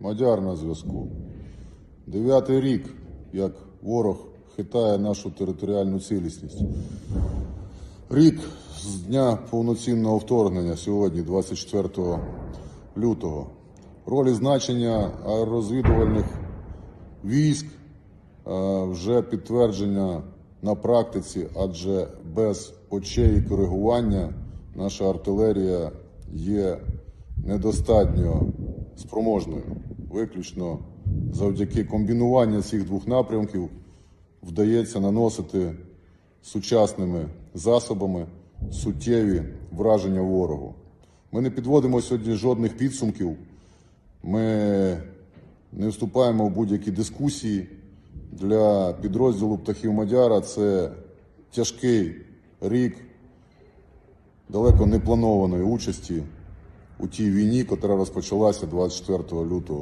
Мадяр на зв'язку. Дев'ятий рік, як ворог хитає нашу територіальну цілісність. Рік з дня повноцінного вторгнення сьогодні, 24 лютого. Роль і значення аеророзвідувальних військ вже підтвердження на практиці, адже без очей і коригування наша артилерія є недостатньо спроможною. Виключно завдяки комбінуванню цих двох напрямків вдається наносити сучасними засобами суттєві враження ворогу. Ми не підводимо сьогодні жодних підсумків. Ми не вступаємо в будь-які дискусії. Для підрозділу птахів Мадяра це тяжкий рік далеко не планованої участі у тій війні, яка розпочалася 24 лютого.